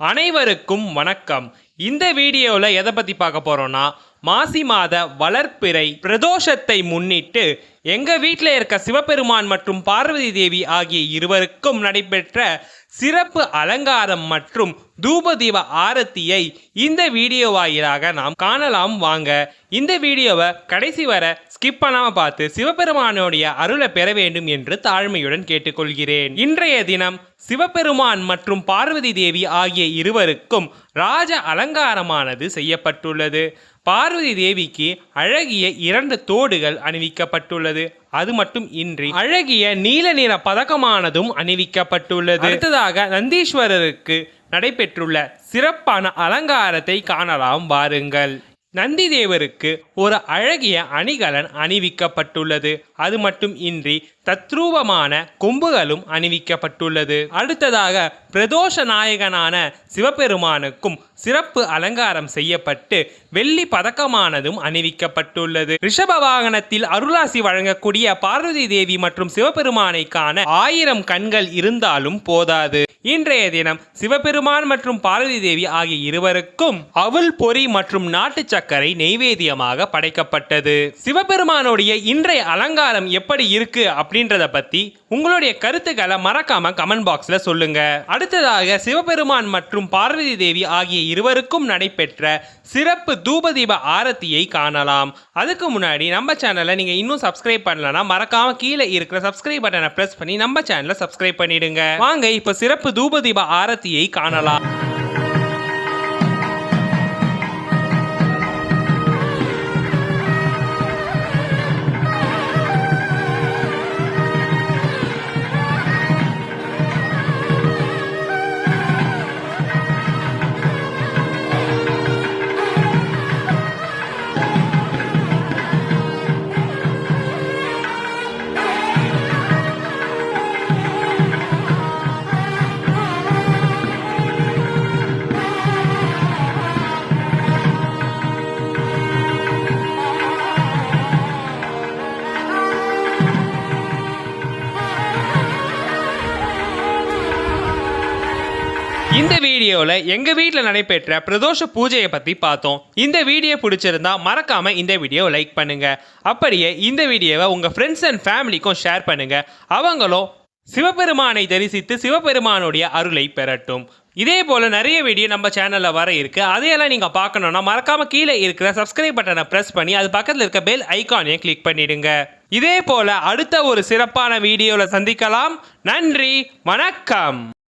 அனைவருக்கும் வணக்கம். இந்த வீடியோவில் எதை பற்றி பார்க்க போகிறோன்னா மாசி மாத வளர்ப்பிறை பிரதோஷத்தை முன்னிட்டு எங்கள் வீட்டில் இருக்க சிவபெருமான் மற்றும் பார்வதி தேவி ஆகிய இருவருக்கும் நடைபெற்ற சிறப்பு அலங்காரம் மற்றும் தூபதீப ஆரத்தியை இந்த வீடியோ வாயிலாக நாம் காணலாம். வாங்க இந்த வீடியோவை கடைசி வர ஸ்கிப் பண்ணாமல் பார்த்து சிவபெருமானுடைய அருளை பெற வேண்டும் என்று தாழ்மையுடன் கேட்டுக்கொள்கிறேன். இன்றைய தினம் சிவபெருமான் மற்றும் பார்வதி தேவி ஆகிய இருவருக்கும் ராஜ அலங்காரமானது செய்யப்பட்டுள்ளது. பார்வதி தேவிக்கு அழகிய இரண்டு தோடுகள் அணிவிக்கப்பட்டுள்ளது. அது மட்டும் இன்றி அழகிய நீல நிற பதக்கமானதும் அணிவிக்கப்பட்டுள்ளது. அடுத்ததாக நந்தீஸ்வரருக்கு நடைபெற்றுள்ள சிறப்பான அலங்காரத்தை காணலாம் வாருங்கள். நந்தி தேவருக்கு ஒரு அழகிய அணிகலன் அணிவிக்கப்பட்டுள்ளது. அது மட்டும் இன்றி தத்ரூபமான கொம்புகளும் அணிவிக்கப்பட்டுள்ளது. அடுத்ததாக பிரதோஷ நாயகனான சிவபெருமானுக்கும் சிறப்பு அலங்காரம் செய்யப்பட்டு வெள்ளி பதக்கமானதும் அணிவிக்கப்பட்டுள்ளது. ரிஷப வாகனத்தில் அருளாசி வழங்கக்கூடிய பார்வதி தேவி மற்றும் சிவபெருமானை காண ஆயிரம் கண்கள் இருந்தாலும் போதாது. இன்றைய தினம் சிவபெருமான் மற்றும் பார்வதி தேவி ஆகிய இருவருக்கும் அவல் பொறி மற்றும் நாட்டு சர்க்கரை நெய்வேத்தியமாக படைக்கப்பட்டது. சிவபெருமானுடைய இன்றைய அலங்காரம் எப்படி இருக்கு அப்படின்றத பத்தி உங்களுடைய கருத்துக்களை மறக்காம கமெண்ட் பாக்ஸ்ல சொல்லுங்க. அடுத்ததாக சிவபெருமான் மற்றும் பார்வதி தேவி ஆகிய இருவருக்கும் நடைபெற்ற சிறப்பு தூபதீப ஆரத்தியை காணலாம். அதுக்கு முன்னாடி நம்ம சேனலை நீங்க இன்னும் சப்ஸ்கிரைப் பண்ணலன்னா மறக்காம கீழே இருக்கிற சப்ஸ்கிரைப் பட்டனை பிரஸ் பண்ணி நம்ம சேனலை சப்ஸ்கிரைப் பண்ணிடுங்க. வாங்க இப்ப சிறப்பு தூபதீப ஆரத்தியை காணலாம். இந்த வீடியோவில் எங்கள் வீட்டில் நடைபெற்ற பிரதோஷ பூஜையை பற்றி பார்த்தோம். இந்த வீடியோ பிடிச்சிருந்தா மறக்காமல் இந்த வீடியோவை லைக் பண்ணுங்கள் அப்படியே இந்த வீடியோவை உங்கள் ஃப்ரெண்ட்ஸ் அண்ட் ஃபேமிலிக்கும் ஷேர் பண்ணுங்கள் அவங்களும் சிவபெருமானை தரிசித்து சிவபெருமானுடைய அருளை பெறட்டும். இதே போல் நிறைய வீடியோ நம்ம சேனலில் வர இருக்குது அதையெல்லாம் நீங்கள் பார்க்கணுன்னா மறக்காம கீழே இருக்கிற சப்ஸ்கிரைப் பட்டனை ப்ரெஸ் பண்ணி அது பக்கத்தில் இருக்க பெல் ஐக்கானையும் கிளிக் பண்ணிடுங்க. இதே போல் அடுத்த ஒரு சிறப்பான வீடியோவில் சந்திக்கலாம். நன்றி. வணக்கம்.